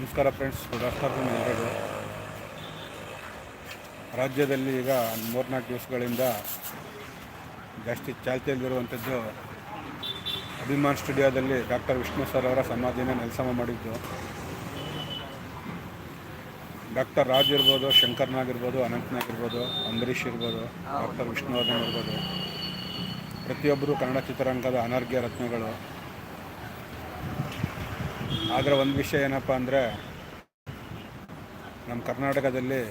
ನಮಸ್ಕಾರ friends, good afternoon ಎಲ್ಲರಿಗೂ ರಾಜ್ಯದಲ್ಲಿ ಈಗ ಮೂರ್ನಾಲ್ಕು ದಿವಸಗಳಿಂದ ಜಾಸ್ತಿ ಚಾಲ್ತಿಯಲ್ಲಿರುವಂಥದ್ದು ಅಭಿಮಾನ್ ಸ್ಟುಡಿಯೋದಲ್ಲಿ ಡಾಕ್ಟರ್ ವಿಷ್ಣು ಸರ್ ಅವರ ಸಮಾಧಿನ ನೆಲಸಮ ಮಾಡಿದ್ದು. ಡಾಕ್ಟರ್ ರಾಜ್ ಇರ್ಬೋದು ಶಂಕರ್ನಾಗ್ ಇರ್ಬೋದು ಅನಂತ್ನಾಗ್ ಇರ್ಬೋದು, ಅಂಬರೀಷ್ ಇರ್ಬೋದು, ಡಾಕ್ಟರ್ ವಿಷ್ಣುವರ್ಧನ್ ಇರ್ಬೋದು. ಪ್ರತಿಯೊಬ್ಬರು ಕನ್ನಡ ಚಿತ್ರರಂಗದ ಅನರ್ಘ್ಯ ರತ್ನಗಳು. ಆದರೆ ಒಂದು ವಿಷಯ ಏನಪ್ಪ ಅಂದರೆ ನಮ್ಮ ಕರ್ನಾಟಕದಲ್ಲಿ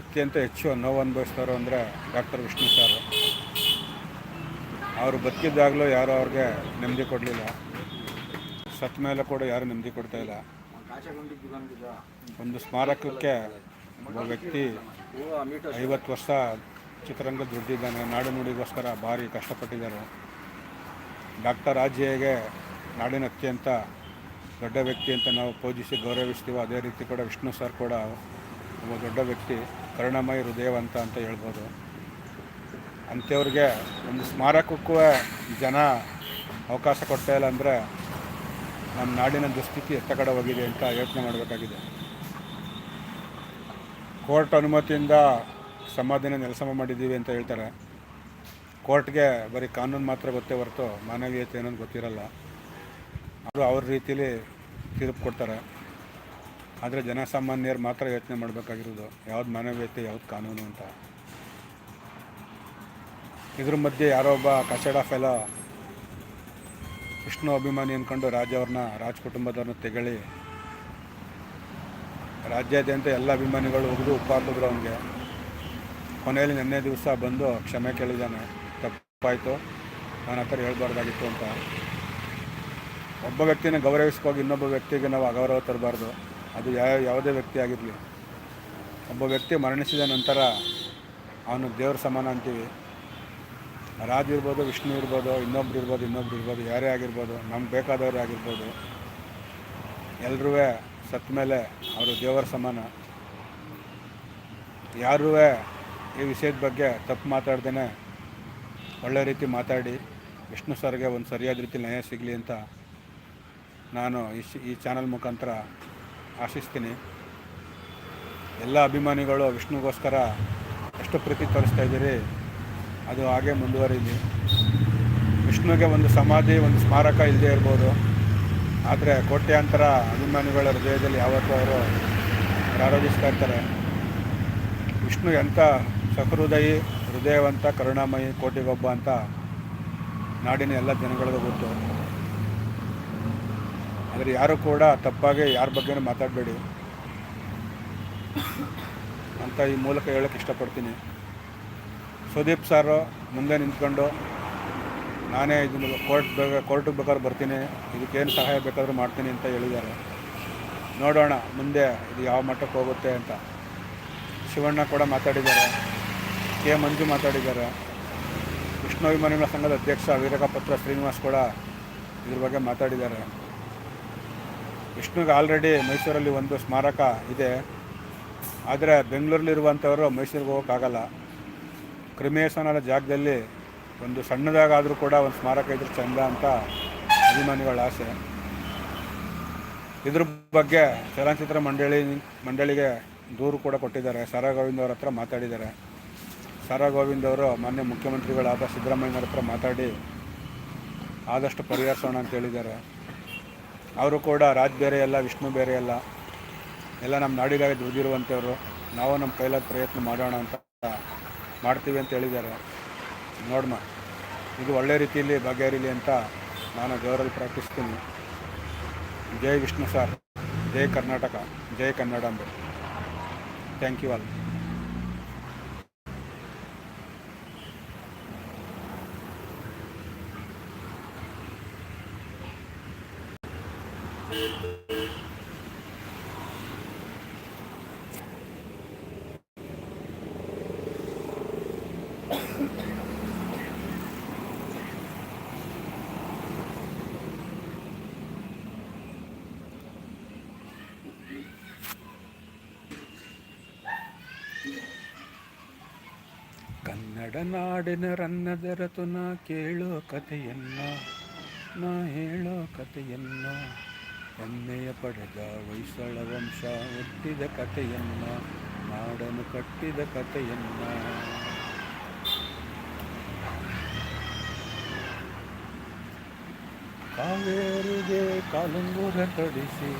ಅತ್ಯಂತ ಹೆಚ್ಚು ನೋವು ಅನುಭವಿಸ್ತಾರೋ ಅಂದರೆ ಡಾಕ್ಟರ್ ವಿಷ್ಣು ಸರ್ ಅವರು ಬದುಕಿದ್ದಾಗಲೂ ಯಾರೂ ಅವ್ರಿಗೆ ನೆಮ್ಮದಿ ಕೊಡಲಿಲ್ಲ. ಸತ್ತ ಮೇಲೆ ಕೂಡ ಯಾರೂ ನೆಮ್ಮದಿ ಕೊಡ್ತಾ ಇಲ್ಲ. ಒಂದು ಸ್ಮಾರಕಕ್ಕೆ ಒಬ್ಬ ವ್ಯಕ್ತಿ ಐವತ್ತು ವರ್ಷ ಚಿತ್ರರಂಗ ದುಡ್ಡಿದ್ದಾನೆ ನಾಡು ನುಡಿಗೋಸ್ಕರ ಭಾರಿ ಕಷ್ಟಪಟ್ಟಿದ್ದಾರೆ. ಡಾಕ್ಟರ್ ರಾಜ್ಯಗೆ ನಾಡಿನ ಅತ್ಯಂತ ದೊಡ್ಡ ವ್ಯಕ್ತಿ ಅಂತ ನಾವು ಪೂಜಿಸಿ ಗೌರವಿಸ್ತೀವೋ ಅದೇ ರೀತಿ ಕೂಡ ವಿಷ್ಣು ಸರ್ ಕೂಡ ಒಬ್ಬ ದೊಡ್ಡ ವ್ಯಕ್ತಿ, ಕರುಣಾಮಯ ಹೃದಯವಂತ ಅಂತ ಹೇಳ್ಬೋದು. ಅಂಥವ್ರಿಗೆ ಒಂದು ಸ್ಮಾರಕಕ್ಕೂ ಜನ ಅವಕಾಶ ಕೊಡ್ತಾ ಇಲ್ಲ ಅಂದರೆ ನಮ್ಮ ನಾಡಿನ ದುಸ್ಥಿತಿ ಎತ್ತ ಕಡೆ ಹೋಗಿದೆ ಅಂತ ಯೋಚನೆ ಮಾಡಬೇಕಾಗಿದೆ. ಕೋರ್ಟ್ ಅನುಮತಿಯಿಂದ ಸಮಾಧಿನ ನೆಲಸಮ ಮಾಡಿದ್ದೀವಿ ಅಂತ ಹೇಳ್ತಾರೆ. ಕೋರ್ಟ್ಗೆ ಬರೀ ಕಾನೂನು ಮಾತ್ರ ಗೊತ್ತೇ ಹೊರತು ಮಾನವೀಯತೆ ಏನೋ ಗೊತ್ತಿರಲ್ಲ. ಅವರು ಅವ್ರ ರೀತಿಲಿ ತೀರ್ಪು ಕೊಡ್ತಾರೆ. ಆದರೆ ಜನಸಾಮಾನ್ಯರು ಮಾತ್ರ ಯೋಚನೆ ಮಾಡಬೇಕಾಗಿರೋದು, ಯಾವ್ದು ಮಾನವೀಯತೆ, ಯಾವ್ದು ಕಾನೂನು ಅಂತ. ಇದ್ರ ಮಧ್ಯೆ ಯಾರೋ ಒಬ್ಬ ಕಚಡ ಫೆಲ, ವಿಷ್ಣು ಅಭಿಮಾನಿ ಅಂದ್ಕೊಂಡು ರಾಜವ್ರನ್ನ ಅವ್ರನ್ನ ರಾಜ್ ಕುಟುಂಬದವ್ರನ್ನ ತೆಗಳಿ, ರಾಜ್ಯಾದ್ಯಂತ ಎಲ್ಲ ಅಭಿಮಾನಿಗಳು ಒಗೆದು ಉಪ್ಪಾಕಿದ್ರು ಅವನಿಗೆ. ಕೊನೆಯಲ್ಲಿ ನಿನ್ನೆ ದಿವಸ ಬಂದು ಕ್ಷಮೆ ಕೇಳಿದ್ದಾನೆ, ತಪ್ಪಾಯಿತು, ನಾನು ಆ ಥರ ಹೇಳ್ಬಾರ್ದಾಗಿತ್ತು ಅಂತ. ಒಬ್ಬ ವ್ಯಕ್ತಿನ ಗೌರವಿಸ್ಕೋಗಿ ಇನ್ನೊಬ್ಬ ವ್ಯಕ್ತಿಗೆ ನಾವು ಅಗೌರವ ತರಬಾರ್ದು. ಅದು ಯಾವ ಯಾವುದೇ ವ್ಯಕ್ತಿ ಆಗಿರಲಿ. ಒಬ್ಬ ವ್ಯಕ್ತಿ ಮರಣಿಸಿದ ನಂತರ ಅವನು ದೇವ್ರ ಸಮಾನ ಅಂತೀವಿ. ರಾಜ ಇರ್ಬೋದು, ವಿಷ್ಣು ಇರ್ಬೋದು, ಇನ್ನೊಬ್ರು ಇರ್ಬೋದು ಇನ್ನೊಬ್ರು ಇರ್ಬೋದು, ಯಾರೇ ಆಗಿರ್ಬೋದು, ನಮ್ಗೆ ಬೇಕಾದವರೇ ಆಗಿರ್ಬೋದು. ಎಲ್ರೂ ಸತ್ತ ಮೇಲೆ ಅವರು ದೇವರ ಸಮಾನ. ಯಾರೂ ಈ ವಿಷಯದ ಬಗ್ಗೆ ತಪ್ಪು ಮಾತಾಡ್ದೇ ಒಳ್ಳೆ ರೀತಿ ಮಾತಾಡಿ, ವಿಷ್ಣು ಸರ್ಗೆ ಒಂದು ಸರಿಯಾದ ರೀತಿ ನಯ ಸಿಗಲಿ ಅಂತ ನಾನು ಈ ಚಾನಲ್ ಮುಖಾಂತರ ಆಶಿಸ್ತೀನಿ. ಎಲ್ಲ ಅಭಿಮಾನಿಗಳು ವಿಷ್ಣುಗೋಸ್ಕರ ಎಷ್ಟು ಪ್ರೀತಿ ತೋರಿಸ್ತಾ ಇದ್ದೀರಿ, ಅದು ಹಾಗೆ ಮುಂದುವರಿಲಿ. ವಿಷ್ಣುಗೆ ಒಂದು ಸಮಾಧಿ, ಒಂದು ಸ್ಮಾರಕ ಇಲ್ಲದೇ ಇರ್ಬೋದು. ಆದರೆ ಕೋಟ್ಯಾಂತರ ಅಭಿಮಾನಿಗಳ ಹೃದಯದಲ್ಲಿ ಯಾವತ್ತೂ ಅವರು ಪ್ರಾರಂಭಿಸ್ತಾ ಇರ್ತಾರೆ. ವಿಷ್ಣು ಎಂಥ ಸಹೃದಯಿ, ಹೃದಯವಂತ, ಕರುಣಾಮಯಿ, ಕೋಟಿಗೊಬ್ಬ ಅಂತ ನಾಡಿನ ಎಲ್ಲ ಜನಗಳಿಗೂ ಗೊತ್ತು. ಆದರೆ ಯಾರು ಕೂಡ ತಪ್ಪಾಗಿ ಯಾರ ಬಗ್ಗೆನೂ ಮಾತಾಡಬೇಡಿ. ಅಂತ ಈ ಮೂಲಕ ಹೇಳೋಕ್ಕೆ ಇಷ್ಟಪಡ್ತೀನಿ. ಸುದೀಪ್ ಸಾರು ಮುಂದೆ ನಿಂತ್ಕೊಂಡು ನಾನೇ ಇದನ್ನು ಕೋರ್ಟ್ ಬೇಗ ಕೋರ್ಟಿಗೆ ಬೇಕಾದ್ರೆ ಬರ್ತೀನಿ, ಇದಕ್ಕೇನು ಸಹಾಯ ಬೇಕಾದರೂ ಮಾಡ್ತೀನಿ ಅಂತ ಹೇಳಿದ್ದಾರೆ. ನೋಡೋಣ ಮುಂದೆ ಇದು ಯಾವ ಮಟ್ಟಕ್ಕೆ ಹೋಗುತ್ತೆ ಅಂತ. ಶಿವಣ್ಣ ಕೂಡ ಮಾತಾಡಿದ್ದಾರೆ, ಕೆ ಮಂಜು ಮಾತಾಡಿದ್ದಾರೆ. ವಿಷ್ಣು ಅಭಿಮಾನಿಗಳ ಸಂಘದ ಅಧ್ಯಕ್ಷ ವೀರಕಪತ್ರ ಶ್ರೀನಿವಾಸ್ ಕೂಡ ಇದ್ರ ಬಗ್ಗೆ ಮಾತಾಡಿದ್ದಾರೆ. ವಿಷ್ಣುಗೆ ಆಲ್ರೆಡಿ ಮೈಸೂರಲ್ಲಿ ಒಂದು ಸ್ಮಾರಕ ಇದೆ. ಆದರೆ ಬೆಂಗಳೂರಲ್ಲಿರುವಂಥವರು ಮೈಸೂರಿಗೆ ಹೋಗೋಕ್ಕಾಗಲ್ಲ. ಕ್ರಿಮೇಶನರ ಜಾಗದಲ್ಲಿ ಒಂದು ಸಣ್ಣದಾಗಾದರೂ ಕೂಡ ಒಂದು ಸ್ಮಾರಕ ಇದ್ರೆ ಚಂದ ಅಂತ ಅಭಿಮಾನಿಗಳ ಆಸೆ. ಇದ್ರ ಬಗ್ಗೆ ಚಲನಚಿತ್ರ ಮಂಡಳಿ, ಮಂಡಳಿಗೆ ದೂರು ಕೂಡ ಕೊಟ್ಟಿದ್ದಾರೆ. ಸಾರಾ ಗೋವಿಂದ್ ಅವ್ರ ಹತ್ರ ಮಾತಾಡಿದ್ದಾರೆ. ಸಾರಾ ಗೋವಿಂದ್ ಅವರು ಮಾನ್ಯ ಮುಖ್ಯಮಂತ್ರಿಗಳಾದ ಸಿದ್ದರಾಮಯ್ಯನವ್ರ ಹತ್ರ ಮಾತಾಡಿ ಆದಷ್ಟು ಪರಿಹರಿಸೋಣ ಅಂತ ಹೇಳಿದ್ದಾರೆ. ಅವರು ಕೂಡ ರಾಜ್ ಬೇರೆ ಅಲ್ಲ, ವಿಷ್ಣು ಬೇರೆ ಅಲ್ಲ. ಎಲ್ಲ ನಮ್ಮ ನಾಡಿಗಾಗಿ ದುಡಿದಿರುವಂಥವ್ರು. ನಾವು ನಮ್ಮ ಕೈಲಾದ ಪ್ರಯತ್ನ ಮಾಡೋಣ ಅಂತ ಮಾಡ್ತೀವಿ ಅಂತ ಹೇಳಿದ್ದಾರೆ. ನೋಡಮ್ಮ ಇದು ಒಳ್ಳೆ ರೀತಿಯಲ್ಲಿ ಬಗೆಹರಿಲಿ ಅಂತ ನಾನು ದೇವರಲ್ಲಿ ಪ್ರಾರ್ಥಿಸ್ತೀನಿ. ಜೈ ವಿಷ್ಣು ಸರ್. ಜೈ ಕರ್ನಾಟಕ. ಜೈ ಕನ್ನಡಾಂಬೆ ಥ್ಯಾಂಕ್ ಯು ಆಲ್ ಕನ್ನಡ ನಾಡಿನ ರನ್ನದರತು ನಾ ಕೇಳೋ ಕಥೆಯನ್ನ ನಾ ಹೇಳೋ ಕಥೆಯನ್ನ. ಹೆಮ್ಮೆಯ ಪಡೆದ ಹೊಯ್ಸಳ ವಂಶ ಹುಟ್ಟಿದ ಕಥೆಯನ್ನ ನಾಡನ್ನು ಕಟ್ಟಿದ ಕಥೆಯನ್ನ. ಕಾವೇರಿಗೆ ಕಾಲುಂಗುರ ತೊಡಿಸಿ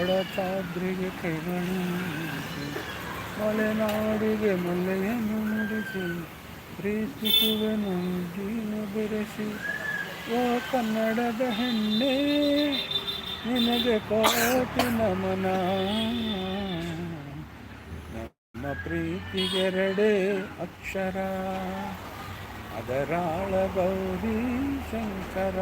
ಒಡಚಾದ್ರಿಗೆ ಕೈಗಳು ಮುಗಿಸಿ ಮಲೆನಾಡಿಗೆ ಮಲ್ಲೆಯನ್ನು ನುಡಿಸಿ, ಪ್ರೀತಿಸುವೆನು ಜೀವ ಬೆರೆಸಿ, ಓ ಕನ್ನಡದ ಹೆಣ್ಣೆ. ನಿನಗೆ ಕೋಟಿ ನಮನ. ನಮ್ಮ ಪ್ರೀತಿಗೆರಡೆ ಅಕ್ಷರ. ಅದರಾಳ ಗೌರಿ ಶಂಕರ.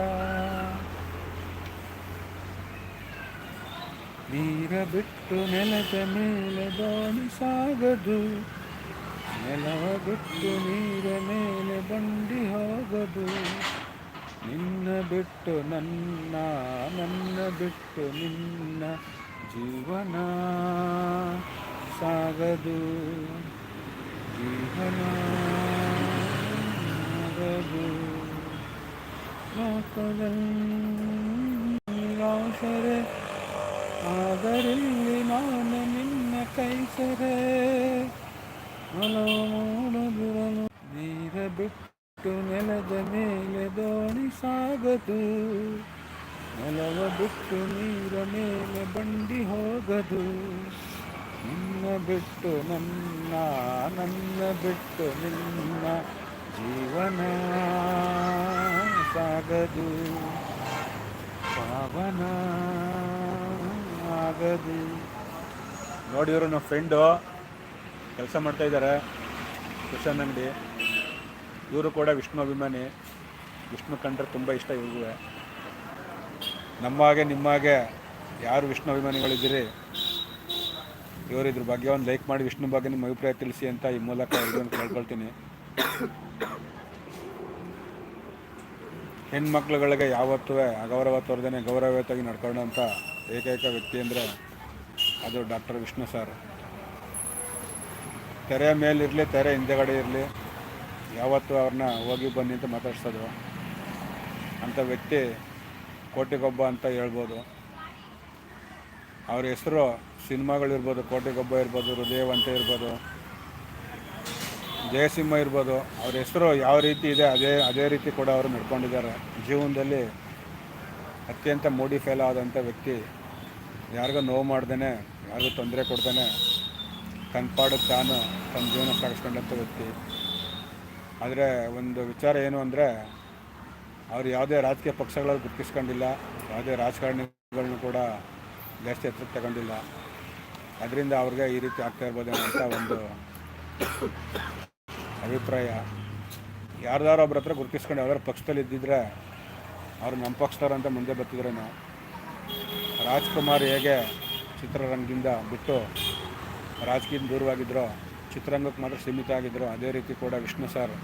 ನೀರ ಬಿಟ್ಟು ನೆಲದ ಮೇಲೆ ದೋಣಿ ಸಾಗದು. ನೆಲವ ಬಿಟ್ಟು ನೀರ ಮೇಲೆ ಬಂಡಿ ಹೋಗದು. ನಿನ್ನ ಬಿಟ್ಟು ನನ್ನ ನನ್ನ ಬಿಟ್ಟು ನಿನ್ನ ಜೀವನ. ಸಾಗದು. ಜೀವನ ಸಾಗದು. ನಿರಾಸರೆ ಆದರಿಲ್ಲಿ ನಾನು ನಿನ್ನ ಕೈಸರೆ. ಹಲವು ನೀರ ಬಿಟ್ಟು ನೆಲದ ಮೇಲೆ ದೋಣಿ ಸಾಗದು. ನೆಲವ ಬಿಟ್ಟು ನೀರ ಮೇಲೆ ಬಂಡಿ ಹೋಗದು. ನಿನ್ನ ಬಿಟ್ಟು ನನ್ನ ನನ್ನ ಬಿಟ್ಟು ನಿನ್ನ ಜೀವನ ಸಾಗದು. ಪಾವನ ಆಗದು. ನೋಡಿ ನಮ್ಮ ಫ್ರೆಂಡು ಕೆಲಸ ಮಾಡ್ತಾ ಇದ್ದಾರೆ ಕುಶನ್ ಅಂಗಡಿ. ಇವರು ಕೂಡ ವಿಷ್ಣು ಅಭಿಮಾನಿ. ವಿಷ್ಣು ಕಂಡ್ರೆ ತುಂಬ ಇಷ್ಟ ಇವ್ರಿಗೂ. ನಮ್ಮ ಹಾಗೆ ನಿಮ್ಮ ಹಾಗೆ ಯಾರು ವಿಷ್ಣು ಅಭಿಮಾನಿಗಳಿದ್ದೀರಿ? ಇವರು ಇದ್ರ ಬಗ್ಗೆ ಒಂದು ಲೈಕ್ ಮಾಡಿ ವಿಷ್ಣು ಬಗ್ಗೆ ನಿಮ್ಮ ಅಭಿಪ್ರಾಯ ತಿಳಿಸಿ ಅಂತ ಈ ಮೂಲಕ ಇದನ್ನು ಕೇಳ್ಕೊಳ್ತೀನಿ. ಹೆಣ್ಮಕ್ಳುಗಳಿಗೆ ಯಾವತ್ತೂ ಅಗೌರವ ತೋರ್ದೇ ಗೌರವಯುತವಾಗಿ ನಡ್ಕೊಂಡಂಥ ಏಕೈಕ ವ್ಯಕ್ತಿ ಅಂದರೆ ಅದು ಡಾಕ್ಟರ್ ವಿಷ್ಣು ಸರ್. ತೆರೆ ಮೇಲಿರಲಿ ತೆರೆ ಹಿಂದೆಗಡೆ ಇರಲಿ, ಯಾವತ್ತೂ ಅವ್ರನ್ನ ಹೋಗಿ ಬನ್ನಿ ಅಂತ ಮಾತಾಡ್ಸೋದು. ಅಂಥ ವ್ಯಕ್ತಿ ಕೋಟಿಗೊಬ್ಬ ಅಂತ ಹೇಳ್ಬೋದು. ಅವ್ರ ಹೆಸರು ಸಿನಿಮಾಗಳಿರ್ಬೋದು, ಕೋಟಿಗೊಬ್ಬ ಇರ್ಬೋದು ಹೃದಯವಂತ ಇರ್ಬೋದು, ಜಯಸಿಂಹ ಇರ್ಬೋದು, ಅವ್ರ ಹೆಸರು ಯಾವ ರೀತಿ ಇದೆ, ಅದೇ ಅದೇ ರೀತಿ ಕೂಡ ಅವರು ನಡ್ಕೊಂಡಿದ್ದಾರೆ. ಜೀವನದಲ್ಲಿ ಅತ್ಯಂತ ಮೂಡಿ ಫೇಲ್ ಆದಂಥ ವ್ಯಕ್ತಿ. ಯಾರಿಗೂ ನೋವು ಮಾಡ್ದೇ ಯಾರಿಗೂ ತೊಂದರೆ ಕೊಡ್ದೇ ತನ್ನ ಪಾಡಕ್ಕೆ ತಾನು ತನ್ನ ಜೀವನ ಸಾಗಿಸ್ಕೊಂಡಂಥ ವ್ಯಕ್ತಿ. ಆದರೆ ಒಂದು ವಿಚಾರ ಏನು ಅಂದರೆ ಅವ್ರು ಯಾವುದೇ ರಾಜಕೀಯ ಪಕ್ಷಗಳಲ್ಲಿ ಗುರುತಿಸ್ಕೊಂಡಿಲ್ಲ, ಯಾವುದೇ ರಾಜಕಾರಣಿಗಳನ್ನು ಕೂಡ ಜಾಸ್ತಿ ಹತ್ರಕ್ಕೆ ತಗೊಂಡಿಲ್ಲ. ಅದರಿಂದ ಅವ್ರಿಗೆ ಈ ರೀತಿ ಆಗ್ತಾ ಇರ್ಬೋದು ಅಂತ ಒಂದು ಅಭಿಪ್ರಾಯ. ಯಾರ್ದಾರು ಒಬ್ರ ಹತ್ರ ಗುರುತಿಸ್ಕೊಂಡು ಯಾವ್ದಾರು ಪಕ್ಷದಲ್ಲಿ ಇದ್ದಿದ್ರೆ ಅವ್ರು ನಮ್ಮ ಪಕ್ಷದವ್ರು ಅಂತ ಮುಂದೆ ಬರ್ತಿದ್ರೇನು. ರಾಜ್ಕುಮಾರ್ ಹೇಗೆ ಚಿತ್ರರಂಗದಿಂದ ಬಿಟ್ಟು ರಾಜಕೀಯ ದೂರವಾಗಿದ್ದರೋ ಚಿತ್ರರಂಗಕ್ಕೆ ಮಾತ್ರ ಸೀಮಿತ ಆಗಿದ್ದರು ಅದೇ ರೀತಿ ಕೂಡ ವಿಷ್ಣು ಸರ್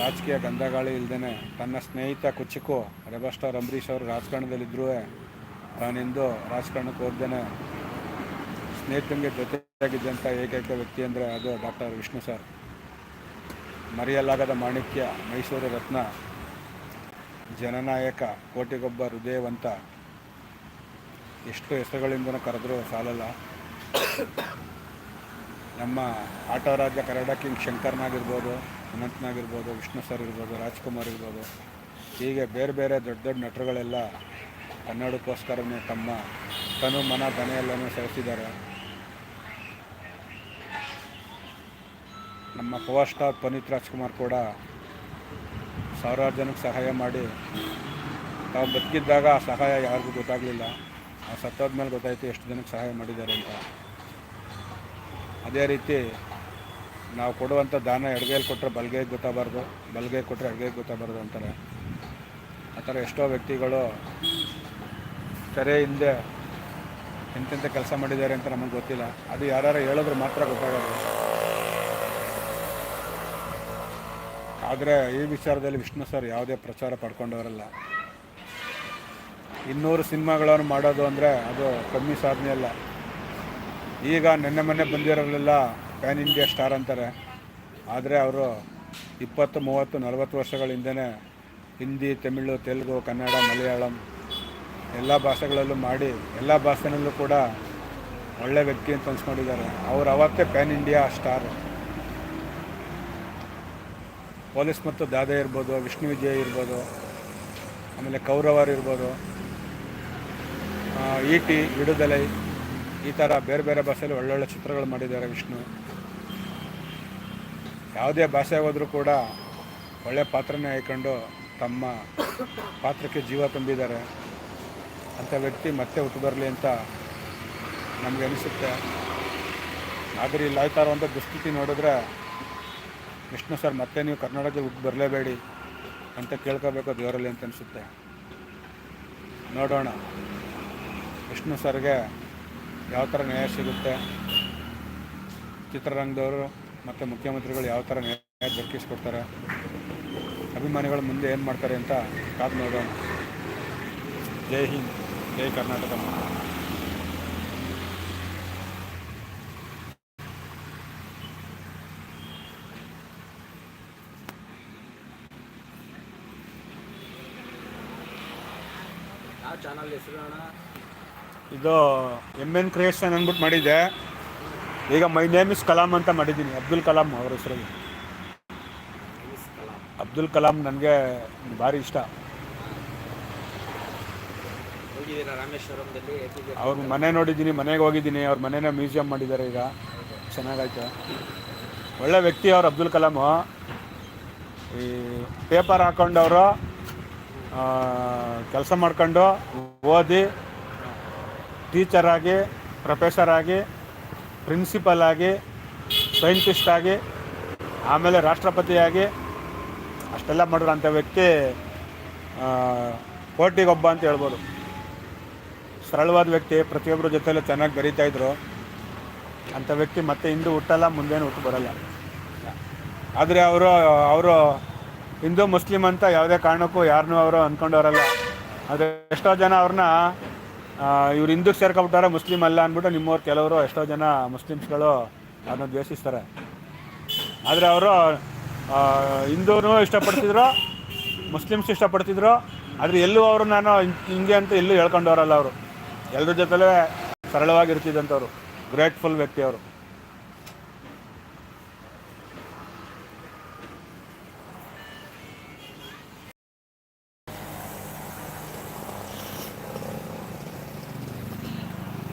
ರಾಜಕೀಯ ಗಂಧಗಾಳಿ ಇಲ್ಲದೇ ತನ್ನ ಸ್ನೇಹಿತ ಕುಚಿಕು, ರೆಬಲ್ ಸ್ಟಾರ್ ಅಂಬರೀಷ್ ಅವರು ರಾಜಕಾರಣದಲ್ಲಿದ್ದರೂ ತಾನೆಂದು ರಾಜಕಾರಣಕ್ಕೆ ಹೋಗ್ದೇ ಸ್ನೇಹಿತನಿಗೆ ಜೊತೆಯಾಗಿದ್ದಂಥ ಏಕೈಕ ವ್ಯಕ್ತಿ ಅಂದರೆ ಅದು ಡಾಕ್ಟರ್ ವಿಷ್ಣು ಸರ್. ಮರೆಯಲಾಗದ ಮಾಣಿಕ್ಯ, ಮೈಸೂರು ರತ್ನ, ಜನನಾಯಕ ಕೋಟಿಗೊಬ್ಬ ಹೃದಯವಂತ ಎಷ್ಟು ಹೆಸರುಗಳಿಂದ ಕರೆದರೂ ಸಾಲಲ್ಲ. ನಮ್ಮ ಆಟೋ ರಾಜ್ಯ ಕಿಂಗ್ ಶಂಕರ್ನಾಗಿರ್ಬೋದು ಅನಂತ್ನಾಗಿರ್ಬೋದು ವಿಷ್ಣು ಸರ್ ಇರ್ಬೋದು, ರಾಜ್ಕುಮಾರ್ ಇರ್ಬೋದು, ಹೀಗೆ ಬೇರೆ ಬೇರೆ ದೊಡ್ಡ ದೊಡ್ಡ ನಟರುಗಳೆಲ್ಲ ಕನ್ನಡಕ್ಕೋಸ್ಕರನೇ ತಮ್ಮ ತನು ಮನ ಎಲ್ಲನೂ ಸೆಳೆಸಿದ್ದಾರೆ. ನಮ್ಮ ಪವರ್ ಸ್ಟಾರ್ ಪುನೀತ್ ರಾಜ್ಕುಮಾರ್ ಕೂಡ ಸಾವಿರಾರು ಜನಕ್ಕೆ ಸಹಾಯ ಮಾಡಿ, ತಾವು ಬದುಕಿದ್ದಾಗ ಆ ಸಹಾಯ ಯಾರಿಗೂ ಗೊತ್ತಾಗಲಿಲ್ಲ. ಆ ಸತ್ತೋದ್ಮೇಲೆ ಗೊತ್ತಾಯಿತು ಎಷ್ಟು ಜನಕ್ಕೆ ಸಹಾಯ ಮಾಡಿದ್ದಾರೆ ಅಂತ. ಅದೇ ರೀತಿ ನಾವು ಕೊಡುವಂಥ ದಾನ ಎಡಗೈಲಿ ಕೊಟ್ಟರೆ ಬಲಗೈಗೆ ಗೊತ್ತಾಗಬಾರ್ದು ಬಲಗೈ ಕೊಟ್ಟರೆ ಎಡಗೈಗೆ ಗೊತ್ತಾಗಬಾರ್ದು ಅಂತಾರೆ. ಆ ಥರ ಎಷ್ಟೋ ವ್ಯಕ್ತಿಗಳು ತೆರೆ ಹಿಂದೆ ಎಂತೆಂಥ ಕೆಲಸ ಮಾಡಿದ್ದಾರೆ ಅಂತ ನಮಗೆ ಗೊತ್ತಿಲ್ಲ. ಅದು ಯಾರು ಹೇಳಿದ್ರೆ ಮಾತ್ರ ಗೊತ್ತಾಗೋದು. ಆದರೆ ಈ ವಿಚಾರದಲ್ಲಿ ವಿಷ್ಣು ಸರ್ ಯಾವುದೇ ಪ್ರಚಾರ ಪಡ್ಕೊಂಡವರಲ್ಲ. ಇನ್ನೂರು ಸಿನಿಮಾಗಳನ್ನು ಮಾಡೋದು ಅಂದರೆ ಅದು ಕಮ್ಮಿ ಸಾಧನೆ ಅಲ್ಲ. ಈಗ ನೆನ್ನೆ ಮೊನ್ನೆ ಬಂದಿರೋರೆಲ್ಲ ಪ್ಯಾನ್ ಇಂಡಿಯಾ ಸ್ಟಾರ್ ಅಂತಾರೆ. ಆದರೆ ಅವರು ಇಪ್ಪತ್ತು, ಮೂವತ್ತು, ನಲವತ್ತು ವರ್ಷಗಳ ಹಿಂದೆನೇ ಹಿಂದಿ, ತಮಿಳು, ತೆಲುಗು, ಕನ್ನಡ, ಮಲಯಾಳಂ ಎಲ್ಲ ಭಾಷೆಗಳಲ್ಲೂ ಮಾಡಿ ಎಲ್ಲ ಭಾಷೆನಲ್ಲೂ ಕೂಡ ಒಳ್ಳೆ ವ್ಯಕ್ತಿ ಅಂತ ಅನ್ಸ್ಕೊಂಡಿದ್ದಾರೆ. ಅವರು ಅವತ್ತೇ ಪ್ಯಾನ್ ಇಂಡಿಯಾ ಸ್ಟಾರ್. ಪೊಲೀಸ್ ಮತ್ತು ದಾದೆ ಇರ್ಬೋದು, ವಿಷ್ಣು ವಿಜಯ್ ಇರ್ಬೋದು, ಆಮೇಲೆ ಕೌರವರ್ ಇರ್ಬೋದು ಇ ಟಿ ಈ ಥರ ಬೇರೆ ಬೇರೆ ಭಾಷೆಯಲ್ಲಿ ಒಳ್ಳೊಳ್ಳೆ ಚಿತ್ರಗಳು ಮಾಡಿದ್ದಾರೆ ವಿಷ್ಣು. ಯಾವುದೇ ಭಾಷೆ ಹೋದರೂ ಕೂಡ ಒಳ್ಳೆ ಪಾತ್ರನೇ ಆಯ್ಕೊಂಡು ತಮ್ಮ ಪಾತ್ರಕ್ಕೆ ಜೀವ ತುಂಬಿದ್ದಾರೆ. ಅಂಥ ವ್ಯಕ್ತಿ ಮತ್ತೆ ಹುಟ್ಟು ಬರಲಿ ಅಂತ ನಮಗೆ ಅನಿಸುತ್ತೆ. ಆದರೆ ಇಲ್ಲಿ ಆಯ್ತಾ ಇರುವಂಥ ದುಸ್ಥಿತಿ ನೋಡಿದ್ರೆ ವಿಷ್ಣು ಸರ್, ಮತ್ತೆ ನೀವು ಕರ್ನಾಟಕದ ಹುಟ್ಟು ಬರಲೇಬೇಡಿ ಅಂತ ಕೇಳ್ಕೋಬೇಕು ದೇವರಲ್ಲಿ ಅಂತ ಅನಿಸುತ್ತೆ. ನೋಡೋಣ. ವಿಷ್ಣು ಸರ್ಗೆ ಯಾವ ಥರ ನ್ಯಾಯ ಸಿಗುತ್ತೆ? ಚಿತ್ರರಂಗದವರು ಮತ್ತು ಮುಖ್ಯಮಂತ್ರಿಗಳು ಯಾವ ಥರ ನ್ಯಾಯ ದೊರಕಿಸ್ಕೊಡ್ತಾರೆ? ಅಭಿಮಾನಿಗಳು ಮುಂದೆ ಏನು ಮಾಡ್ತಾರೆ ಅಂತ ಕಾದು ನೋಡೋಣ. ಜೈ ಹಿಂದ್ ಜೈ ಕರ್ನಾಟಕ. ಇದು ಎಂ ಎನ್ ಕ್ರಿಯೇಷನ್ ಅಂದ್ಬಿಟ್ಟು ಮಾಡಿದ್ದೆ. ಈಗ ಮೈ ನೇಮ್ ಇಸ್ ಕಲಾಂ ಅಂತ ಮಾಡಿದ್ದೀನಿ. ಅಬ್ದುಲ್ ಕಲಾಂ ಅವ್ರ ಹೆಸರಲ್ಲಿ. ಅಬ್ದುಲ್ ಕಲಾಂ ನನಗೆ ಭಾರಿ ಇಷ್ಟ. ಅವ್ರ ಮನೆ ನೋಡಿದ್ದೀನಿ ಮನೆಗೆ ಹೋಗಿದ್ದೀನಿ. ಅವ್ರ ಮನೇನ ಮ್ಯೂಸಿಯಂ ಮಾಡಿದ್ದಾರೆ ಈಗ. ಚೆನ್ನಾಗಾಯ್ತು. ಒಳ್ಳೆ ವ್ಯಕ್ತಿ ಅವ್ರು ಅಬ್ದುಲ್ ಕಲಾಂ ಈ ಪೇಪರ್ ಹಾಕೊಂಡವರು ಕೆಲಸ ಮಾಡ್ಕೊಂಡು ಓದಿ ಟೀಚರ್ ಆಗಿ ಪ್ರೊಫೆಸರ್ ಆಗಿ ಪ್ರಿನ್ಸಿಪಲ್ ಆಗಿ, ಸೈಂಟಿಸ್ಟ್ ಆಗಿ, ಆಮೇಲೆ ರಾಷ್ಟ್ರಪತಿಯಾಗಿ ಅಷ್ಟೆಲ್ಲ ಮಾಡಿರೋಂಥ ವ್ಯಕ್ತಿ ಕೋಟಿಗೊಬ್ಬ ಅಂತ ಹೇಳ್ಬೋದು. ಸರಳವಾದ ವ್ಯಕ್ತಿ ಪ್ರತಿಯೊಬ್ಬರ ಜೊತೆಯಲ್ಲೂ ಚೆನ್ನಾಗಿ ಬೆರೀತಾ ಇದ್ರು. ಅಂಥ ವ್ಯಕ್ತಿ ಮತ್ತೆ ಹಿಂದೂ ಹುಟ್ಟಲ್ಲ, ಮುಂದೇನು ಹುಟ್ಟು ಬರಲ್ಲ. ಆದರೆ ಅವರು ಅವರು ಹಿಂದೂ ಮುಸ್ಲಿಂ ಅಂತ ಯಾವುದೇ ಕಾರಣಕ್ಕೂ ಯಾರನ್ನೂ ಅವರು ಅಂದ್ಕೊಂಡವರಲ್ಲ. ಆದರೆ ಎಷ್ಟೋ ಜನ ಅವ್ರನ್ನ ಇವ್ರು ಹಿಂದೂಗೆ ಸೇರ್ಕೊಬಿಟ್ಟಾರೆ ಮುಸ್ಲಿಂ ಅಲ್ಲ ಅಂದ್ಬಿಟ್ಟು ನಿಮ್ಮವ್ರು ಕೆಲವರು ಎಷ್ಟೋ ಜನ ಮುಸ್ಲಿಮ್ಸ್ಗಳು ಅದನ್ನು ದ್ವೇಷಿಸ್ತಾರೆ. ಆದರೆ ಅವರು ಹಿಂದೂನೂ ಇಷ್ಟಪಡ್ತಿದ್ರು, ಮುಸ್ಲಿಮ್ಸ್ ಇಷ್ಟಪಡ್ತಿದ್ರು, ಆದರೆ ಎಲ್ಲೂ ಅವರು ನಾನು ಹಿಂಗೆ ಅಂತ ಎಲ್ಲೂ ಹೇಳ್ಕೊಂಡವರಲ್ಲ ಅವರು. ಎಲ್ಲರ ಜೊತೆಲೇ ಸರಳವಾಗಿರ್ತಿದ್ದಂಥವ್ರು ಗ್ರೇಟ್ಫುಲ್ ವ್ಯಕ್ತಿ ಅವರು